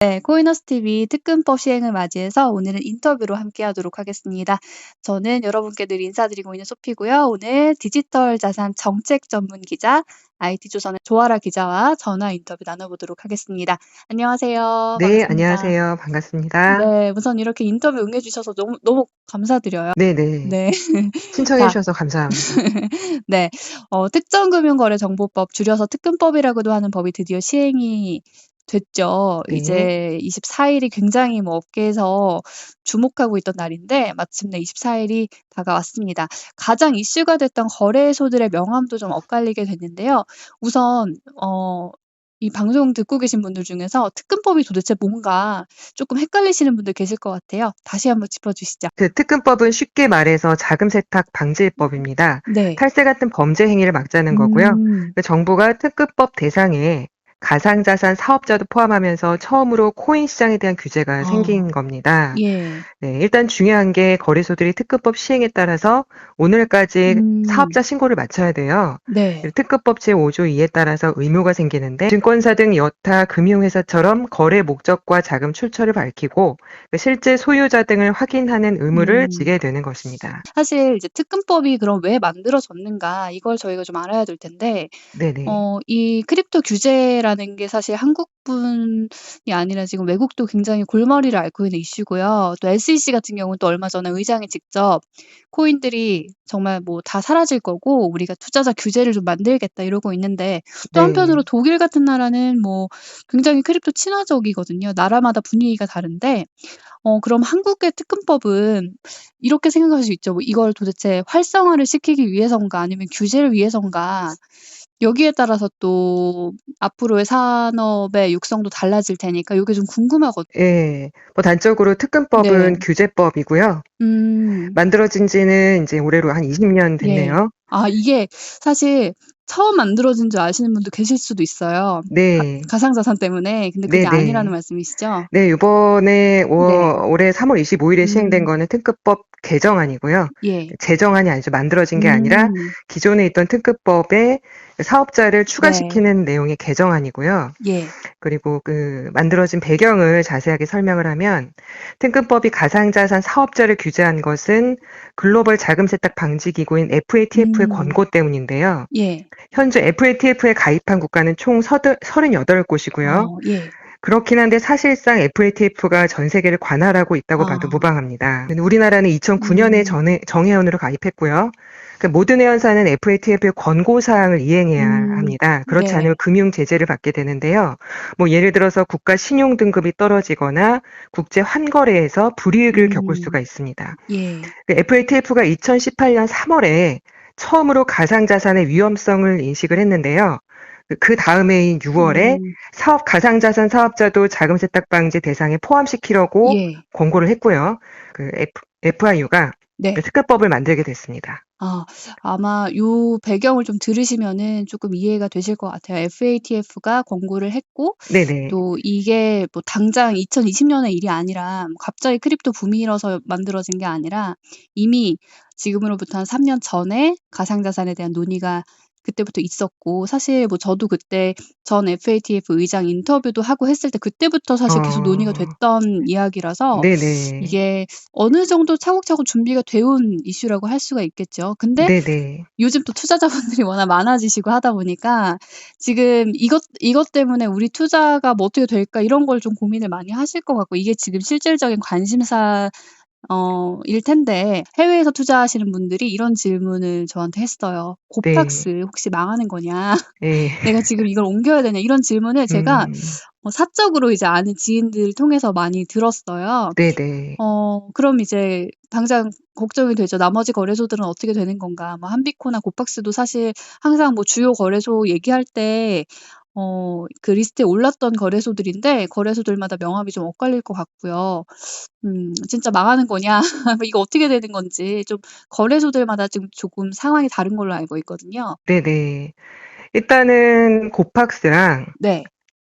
네, 코이너스 TV 특근법 시행을 맞이해서 오늘은 인터뷰로 함께 하도록 하겠습니다. 저는 여러분께 늘 인사드리고 있는 소피고요. 오늘 디지털 자산 정책 전문 기자 IT조선의 조아라 기자와 전화 인터뷰 나눠보도록 하겠습니다. 안녕하세요. 네, 반갑습니다. 안녕하세요. 반갑습니다. 네, 우선 이렇게 인터뷰 응해주셔서 너무 너무 감사드려요. 네네. 네. 신청해 자, 주셔서 감사합니다. 네, 어, 특정금융거래정보법 줄여서 특근법이라고도 하는 법이 드디어 시행이 됐죠. 네. 이제 24일이 굉장히 뭐 업계에서 주목하고 있던 날인데 마침내 24일이 다가왔습니다. 가장 이슈가 됐던 거래소들의 명함도 좀 엇갈리게 됐는데요. 우선 어, 이 방송 듣고 계신 분들 중에서 특근법이 도대체 뭔가 조금 헷갈리시는 분들 계실 것 같아요. 다시 한번 짚어주시죠. 그 특근법은 쉽게 말해서 자금 세탁 방지법입니다. 네. 탈세 같은 범죄 행위를 막자는 거고요. 음, 그 정부가 특근법 대상에 가상자산 사업자도 포함하면서 처음으로 코인 시장에 대한 규제가 어, 생긴 겁니다. 예. 네, 일단 중요한 게 거래소들이 특급법 시행에 따라서 오늘까지 음, 사업자 신고를 마쳐야 돼요. 네. 특급법 제5조 2에 따라서 의무가 생기는데 증권사 등 여타 금융회사처럼 거래 목적과 자금 출처를 밝히고 그 실제 소유자 등을 확인하는 의무를 음. 지게 되는 것입니다. 사실 이제 특근법이 그럼 왜 만들어졌는가 이걸 저희가 좀 알아야 될 텐데 네네. 어, 이 크립토 규제라 는 게 사실 한국뿐이 아니라 지금 외국도 굉장히 골머리를 앓고 있는 이슈고요. 또 SEC 같은 경우는 또 얼마 전에 의장이 직접 코인들이 정말 뭐 다 사라질 거고 우리가 투자자 규제를 좀 만들겠다 이러고 있는데 또 한편으로 네. 독일 같은 나라는 뭐 굉장히 크립토 친화적이거든요. 나라마다 분위기가 다른데 어, 그럼 한국의 특근법은 이렇게 생각할 수 있죠. 뭐 이걸 도대체 활성화를 시키기 위해선가 아니면 규제를 위해선가 여기에 따라서 또 앞으로의 산업의 육성도 달라질 테니까 이게 좀 궁금하거든요. 예. 뭐 단적으로 특근법은 네. 규제법이고요. 음, 만들어진 지는 이제 올해로 한 20년 예. 됐네요. 아, 이게 사실 처음 만들어진 줄 아시는 분도 계실 수도 있어요. 가, 네. 가 상자산 때문에. 근데 그게 아니라는 네네. 말씀이시죠? 네, 이번에 네. 올- 올해 3월 25일에 시행된 음, 거는 특급법 개정안이고요. 예. 제정안이 아니죠. 만들어진 게 아니라 음, 기존에 있던 특급법에 사업자를 네. 추가시키는 내용의 개정안이고요. 예. 그리고 그 만들어진 배경을 자세하게 설명을 하면 특급법이 가상자산 사업자를 규제한 것은 글로벌 자금 세탁 방지 기구인 FATF의 음, 권고 때문인데요. 예. 현재 FATF에 가입한 국가는 총 38곳이고요. 어, 예. 그렇긴 한데 사실상 FATF가 전 세계를 관할하고 있다고 봐도 아, 무방합니다. 근데 우리나라는 2009년에 음, 전회, 정회원으로 가입했고요. 그 모든 회원사는 FATF의 권고 사항을 이행해야 음, 합니다. 그렇지 네. 않으면 금융 제재를 받게 되는데요. 뭐 예를 들어서 국가 신용 등급이 떨어지거나 국제 환거래에서 불이익을 겪을 수가 음, 있습니다. 예. 그 FATF가 2018년 3월에 처음으로 가상자산의 위험성을 인식을 했는데요. 그- 그 다음 해인 6월에 음, 사업 가상자산 사업자도 자금 세탁 방지 대상에 포함시키려고 예. 권고를 했고요. 그 F, FIU가 네. 특허법을 만들게 됐습니다. 아, 아마 요 배경을 좀 들으시면은 조금 이해가 되실 것 같아요. FATF가 권고를 했고, 네네. 또 이게 뭐 당장 2020 년의 일이 아니라 뭐 갑자기 크립토 붐이 일어서 만들어진 게 아니라 이미 지금으로부터 한 3 년 전에 가상자산에 대한 논의가 그때부터 있었고, 사실 뭐 저도 그때 전 FATF 의장 인터뷰도 하고 했을 때 그때부터 사실 계속 논의가 어, 됐던 이야기라서 네네. 이게 어느 정도 차곡차곡 준비가 되어온 이슈라고 할 수가 있겠죠. 근데 네네. 요즘 또 투자자분들이 워낙 많아지시고 하다 보니까 지금 이것, 이것 때문에 우리 투자가 뭐 어떻게 될까 이런 걸 좀 고민을 많이 하실 것 같고 이게 지금 실질적인 관심사 어, 일 텐데 해외에서 투자하시는 분들이 이런 질문을 저한테 했어요. 네. 고팍스 혹시 망하는 거냐? 예. 내가 지금 이걸 옮겨야 되냐? 이런 질문을 제가 음, 어, 사적으로 이제 아는 지인들 통해서 많이 들었어요. 네네. 어, 그럼 이제 당장 걱정이 되죠. 나머지 거래소들은 어떻게 되는 건가? 뭐 한비코나 고팍스도 사실 항상 뭐 주요 거래소 얘기할 때 어, 그 리스트에 올랐던 거래소들인데 거래소들마다 명함이 좀 엇갈릴 것 같고요. 음, 진짜 망하는 거냐? 이거 어떻게 되는 건지 좀 거래소들마다 지금 조금 상황이 다른 걸로 알고 있거든요. 네네. 일단은 고팍스랑 네.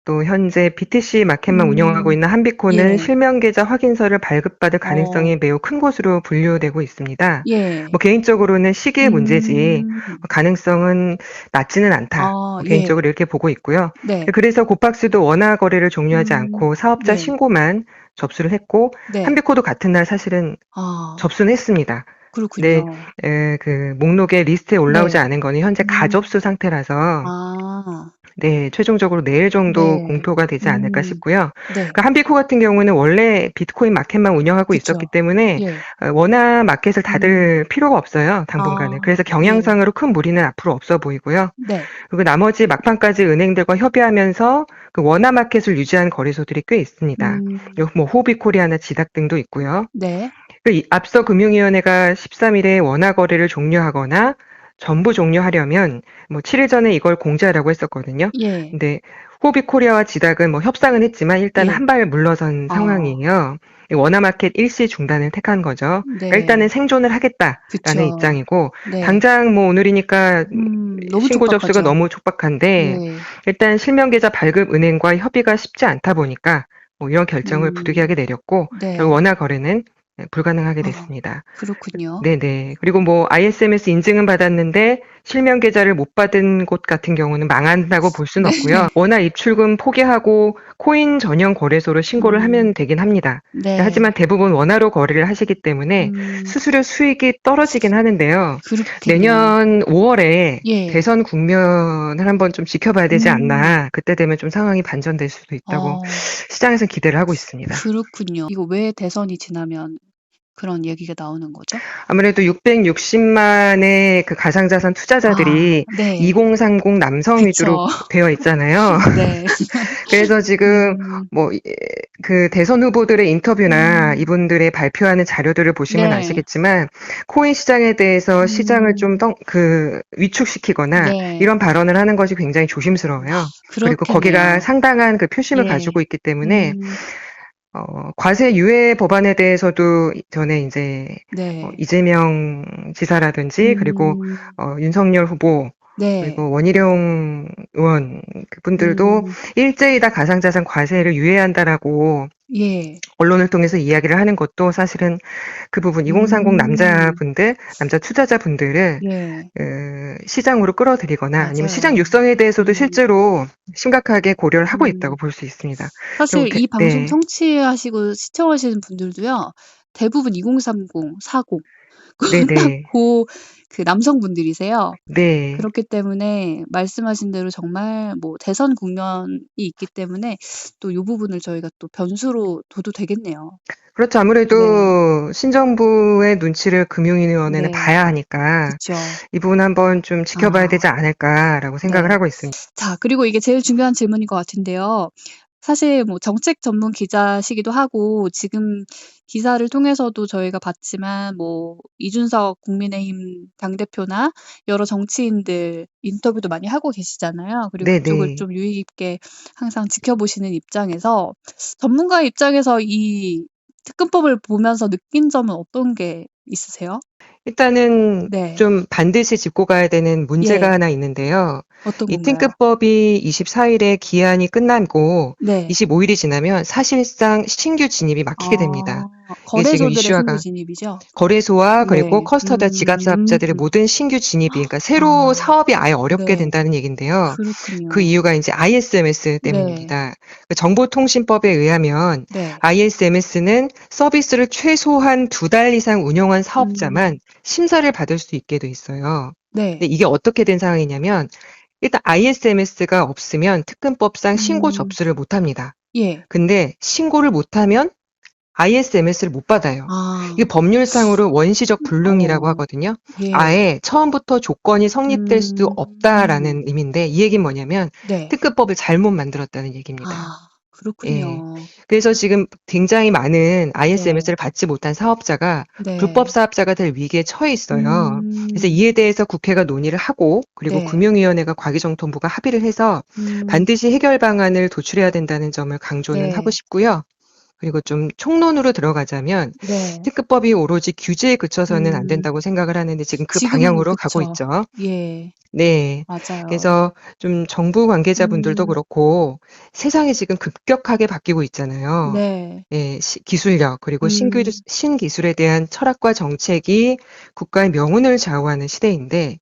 또 현재 BTC 마켓만 음. 운영하고 있는 한비코는 예. 실명 계좌 확인서를 발급받을 가능성이 어. 매우 큰 것으로 분류되고 있습니다. 예. 뭐 개인적으로는 시기의 문제지 음. 가능성은 낮지는 않다. 아, 뭐 예. 개인적으로 이렇게 보고 있고요. 네. 그래서 고박스도 원화 거래를 종료하지 음. 않고 사업자 네. 신고만 접수를 했고 네. 한비코도 같은 날 사실은 아, 접수는 했습니다. 그렇군요. 네. 에, 그 목록에 리스트에 올라오지 네. 않은 거는 현재 음. 가접수 상태라서 아, 네, 최종적으로 내일 정도 네. 공표가 되지 않을까 음. 싶고요. 네. 그러니까 한비코 같은 경우는 원래 비트코인 마켓만 운영하고 그쵸. 있었기 때문에 예. 어, 원화 마켓을 닫을 필요가 없어요. 당분간은. 아, 그래서 경향상으로 큰 무리는 앞으로 없어 보이고요. 네. 그리고 나머지 막판까지 은행들과 협의하면서 그 원화 마켓을 유지한 거래소들이 꽤 있습니다. 음, 요- 뭐 호비코리아나 지닥 등도 있고요. 네. 그 이- 앞서 금융위원회가 13일에 원화 거래를 종료하거나 전부 종료하려면 뭐 7일 전에 이걸 공지하라고 했었거든요. 예. 근데 호비 코리아와 지닥은 뭐 협상은 했지만 일단 예. 한발 물러선 아. 상황이에요. 이 원화마켓 일시 중단을 택한 거죠. 네. 그러니까 일단은 생존을 하겠다라는 그쵸. 입장이고 네. 당장 뭐 오늘이니까 음, 신고 접수가 촉박하죠. 너무 촉박한데 네. 일단 실명 계좌 발급 은행과 협의가 쉽지 않다 보니까 뭐 이런 결정을 음. 부득이하게 내렸고 네. 결국 원화 거래는 불가능하게 아. 됐습니다. 그렇군요. 네네. 그리고 뭐 ISMS 인증은 받았는데 실명 계좌를 못 받은 곳 같은 경우는 망한다고 볼 수는 네. 없고요. 원화 입출금 포기하고 코인 전용 거래소로 신고를 음. 하면 되긴 합니다. 네. 하지만 대부분 원화로 거래를 하시기 때문에 음, 수수료 수익이 떨어지긴 하는데요. 그렇군요. 내년 5월에 예. 대선 국면을 한번 좀 지켜봐야 되지 음. 않나. 그때 되면 좀 상황이 반전될 수도 있다고 어, 시장에서 기대를 하고 있습니다. 그렇군요. 이거 왜 대선이 지나면 그런 얘기가 나오는 거죠? 아무래도 660만의 그 가상자산 투자자들이 아, 네. 2030 남성 그쵸. 위주로 되어 있잖아요. 네. 그래서 지금 음, 뭐그 대선 후보들의 인터뷰나 음. 이분들의 발표하는 자료들을 보시면 네. 아시겠지만 코인 시장에 대해서 음. 시장을 좀 그 위축시키거나 네. 이런 발언을 하는 것이 굉장히 조심스러워요. 그리고 그렇겠네요. 거기가 상당한 그 표심을 예. 가지고 있기 때문에 음, 어, 과세 유예 법안에 대해서도 전에 이제 네. 어, 이재명 지사라든지 그리고 음, 어, 윤석열 후보 네. 그리고 원희룡 의원 그분들도 음, 일제히 다 가상자산 과세를 유예한다라고 예. 언론을 통해서 이야기를 하는 것도 사실은 그 부분 2030 음. 남자분들 남자 투자자분들을 예. 그 시장으로 끌어들이거나 아니면 맞아요. 시장 육성에 대해서도 음. 실제로 심각하게 고려를 하고 음. 있다고 볼 수 있습니다. 사실 대- 이 방송 네. 청취하시고 시청하시는 분들도요. 대부분 2030, 40. 네네. 고, 그 남성분들이세요. 네. 그렇기 때문에 말씀하신 대로 정말 뭐 대선 국면이 있기 때문에 또이 부분을 저희가 또 변수로 둬도 되겠네요. 그렇죠. 아무래도 신정부의 눈치를 금융위원회는 네. 봐야 하니까 그렇죠. 이 부분 한번 좀 지켜봐야 아. 되지 않을까라고 생각을 네. 하고 있습니다. 자, 그리고 이게 제일 중요한 질문인 것 같은데요. 사실 뭐 정책 전문 기자시기도 하고 지금 기사를 통해서도 저희가 봤지만 뭐 이준석 국민의힘 당대표나 여러 정치인들 인터뷰도 많이 하고 계시잖아요. 그리고 네네. 그쪽을 좀 유의 깊게 항상 지켜보시는 입장에서 전문가 입장에서 이 특근법을 보면서 느낀 점은 어떤 게 있으세요? 일단은 네. 좀 반드시 짚고 가야 되는 문제가 예. 하나 있는데요. 어떤 이 건가요? 특근법이 24일에 기한이 끝나고 네. 25일이 지나면 사실상 신규 진입이 막히게 됩니다. 아, 이게 지금 거래소들의 이슈화가 신규 진입이죠. 거래소와 그리고 네. 커스터다 지갑 사업자들의 음. 모든 신규 진입이 그러니까 새로 아. 사업이 아예 어렵게 네. 된다는 얘긴데요. 그렇군요. 그 이유가 이제 ISMS 때문입니다. 그 정보통신법에 의하면 네. ISMS는 서비스를 최소한 두 달 이상 운영한 사업자만 음. 심사를 받을 수 있게 돼 있어요. 네. 근데 이게 어떻게 된 상황이냐면 일단 ISMS가 없으면 특근법상 신고 음. 접수를 못 합니다. 예. 근데 신고를 못 하면 ISMS를 못 받아요. 아. 이게 법률상으로 원시적 불능이라고 어. 하거든요. 예. 아예 처음부터 조건이 성립될 수도 음. 없다라는 의미인데 이 얘기는 뭐냐면 네. 특급법을 잘못 만들었다는 얘기입니다. 아, 그렇군요. 그래서 지금 굉장히 많은 ISMS를 받지 못한 사업자가 네. 불법 사업자가 될 위기에 처해 있어요. 음. 그래서 이에 대해서 국회가 논의를 하고 그리고 네. 금융위원회가 과기정통부가 합의를 해서 음. 반드시 해결 방안을 도출해야 된다는 점을 강조는 네. 하고 싶고요. 그리고 좀 총론으로 들어가자면 네. 특급법이 오로지 규제에 그쳐서는 안 음. 된다고 생각을 하는데 지금 그 지금은 방향으로 가고 그쵸. 있죠. 예. 네. 맞아요. 그래서 좀 정부 관계자분들도 음. 그렇고 세상이 지금 급격하게 바뀌고 있잖아요. 네. 예, 시 기술력 그리고 신규 음. 신기술에 대한 철학과 정책이 국가의 명운을 좌우하는 시대인데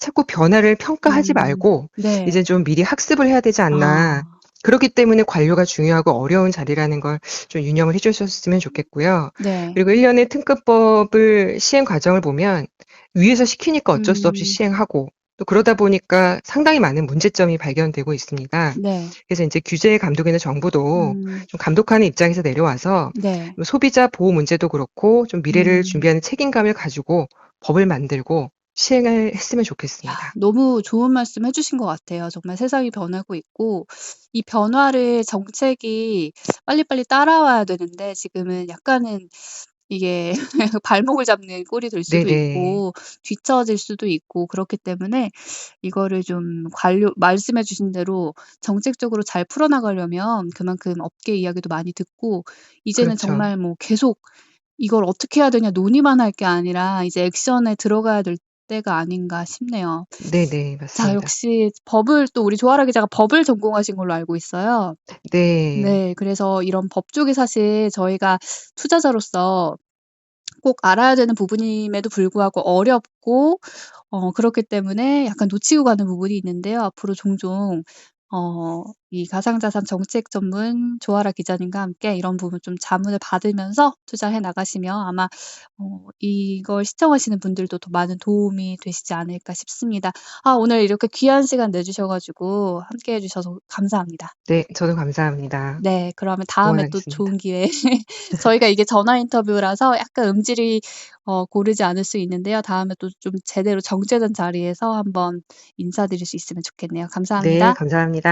자꾸 변화를 평가하지 음. 말고 네. 이제 좀 미리 학습을 해야 되지 않나. 아. 그렇기 때문에 관료가 중요하고 어려운 자리라는 걸 좀 유념을 해 주셨으면 좋겠고요. 네. 그리고 1 년의 특급법을 시행 과정을 보면 위에서 시키니까 어쩔 수 없이 음. 시행하고 또 그러다 보니까 상당히 많은 문제점이 발견되고 있습니다. 네. 그래서 인제 규제 감독에는 정부도 음. 좀 감독하는 입장에서 내려와서 네. 뭐 소비자 보호 문제도 그렇고 좀 미래를 음. 준비하는 책임감을 가지고 법을 만들고 시행을 했으면 야 좋겠습니다. 너무 좋은 말씀 해 주신 것 같아요. 정말 세상이 변하고 있고 이 변화를 정책이 빨리빨리 따라와야 되는데 지금은 약간은 이게 발목을 잡는 꼴이 될 수도 네네. 있고 뒤처질 수도 있고 그렇기 때문에 이거를 좀 관료 말씀해 주신 대로 정책적으로 잘 풀어나가려면 그만큼 업계 이야기도 많이 듣고 이제는 그렇죠. 정말 뭐 계속 이걸 어떻게 해야 되냐 논의만 할 게 아니라 이제 액션에 들어가야 될 때가 아닌가 싶네요. 네네. 자 맞습니다. 역시 법을 또 우리 조아라 기자가 법을 전공하신 걸로 알고 있어요. 네. 네. 그래서 이런 법 쪽이 사실 저희가 투자자로서 꼭 알아야 되는 부분임에도 불구하고 어렵고 어 그렇기 때문에 약간 놓치고 가는 부분이 있는데요. 앞으로 종종 어 이 가상자산 정책 전문 조아라 기자님과 함께 이런 부분 좀 자문을 받으면서 투자해 나가시면 아마 어 이걸 시청하시는 분들도 더 많은 도움이 되시지 않을까 싶습니다. 아 오늘 이렇게 귀한 시간 내 주셔 가지고 함께 해 주셔서 감사합니다. 네. 저도 감사합니다. 네. 그러면 다음에 또. 좋은 기회에 저희가 이게 전화 인터뷰라서 약간 음질이 어 고르지 않을 수 있는데요. 다음에 또 좀 제대로 정제된 자리에서 한번 인사드릴 수 있으면 좋겠네요. 네. 감사합니다. 감사합니다.